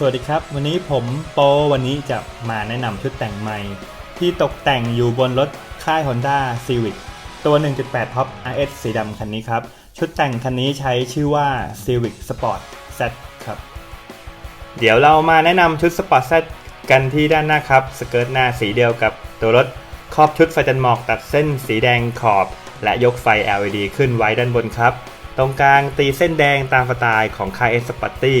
สวัสดีครับ วันนี้ผมโปวันนี้จะมาแนะนำชุดแต่งใหม่ ที่ตกแต่งอยู่บนรถค่าย Honda Civic ตัว 1.8 Top RS สีดำคันนี้ครับ ชุดแต่งคันนี้ใช้ชื่อว่า Civic Sport Z ครับ เดี๋ยวเรามาแนะนำชุด Sport Z กันที่ด้านหน้าครับ สเกิร์ตหน้าสีเดียวกับตัวรถครอบชุดไฟจันหมอกตัดเส้นสีแดงขอบ และยกไฟ LED ขึ้นไว้ด้านบนครับ ตรงกลางตีเส้นแดงตามสไตล์ของค่าย S Sporty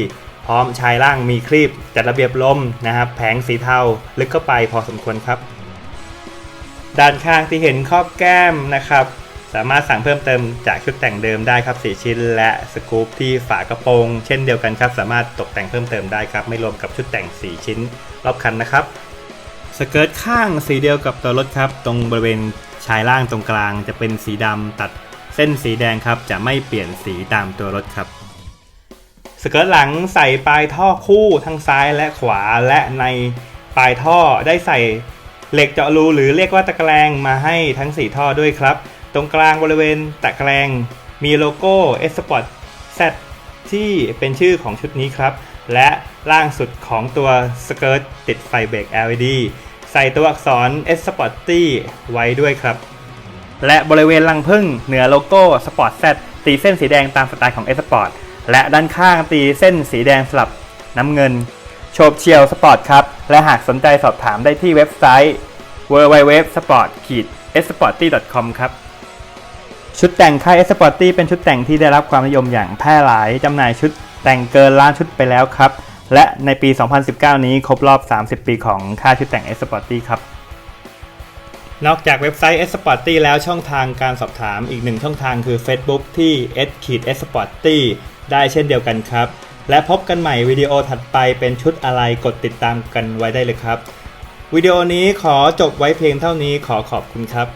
พร้อมชายล่างมีครีบจัดระเบียบลมนะครับแผงสีเทาลึกเข้าไปพอสมควรครับ ด้านข้างที่เห็นครอบแก้มนะครับ สามารถสั่งเพิ่มเติมจากชุดแต่งเดิมได้ครับ4ชิ้น และสกู๊ปที่ฝากระโปรงเช่นเดียวกันครับ สามารถตกแต่งเพิ่มเติมได้ครับ ไม่รวมกับชุดแต่ง 4 ชิ้นรอบคันนะครับสเกิร์ตข้างสีเดียวกับตัวรถครับ ตรงบริเวณชายล่างตรงกลางจะเป็นสีดำตัดเส้นสีแดงครับ จะไม่เปลี่ยนสีตามตัวรถครับ สเกิร์ตหลังใส่ปลายท่อคู่ทั้งซ้ายและขวาและในปลายท่อได้ใส่เหล็กเจาะรูหรือเรียกว่าตะแกรงมาให้ทั้ง 4 ท่อด้วยครับ ตรงกลางบริเวณตะแกรงมีโลโก้ S Sport Z ที่เป็นชื่อของชุดนี้ครับ และล่างสุดของตัวสเกิร์ตติดไฟเบรก LED ใส่ตัวอักษร S Sporty ไว้ด้วยครับ และบริเวณรังพึ่งเหนือโลโก้ Sport Z ตีเส้นสีแดงตามสไตล์ของ S Sport และด้านข้างตีเส้นสีแดงสลับน้ำเงิน โฉบเฉียวสปอร์ตครับ และหากสนใจสอบถามได้ที่เว็บไซต์ www.sport-sporty.com ครับ ชุดแต่งค่าย Sporty เป็นชุดแต่งที่ได้รับความนิยมอย่างแพร่หลายจำหน่ายชุดแต่งเกินล้านชุดไปแล้วครับ และในปี 2019 นี้ครบรอบ 30 ปีของค่ายชุดแต่ง Sporty ครับนอกจากเว็บไซต์ s p o r t y แล้วช่องทางการสอบถามอีกหนึ่งช่องทางคือ Facebook ที่ s Sporty ได้เช่นเดียวกันครับ และพบกันใหม่วิดีโอถัดไปเป็นชุดอะไรกดติดตามกันไว้ได้เลยครับ วิดีโอนี้ขอจบไว้เพียงเท่านี้ขอขอบคุณครับ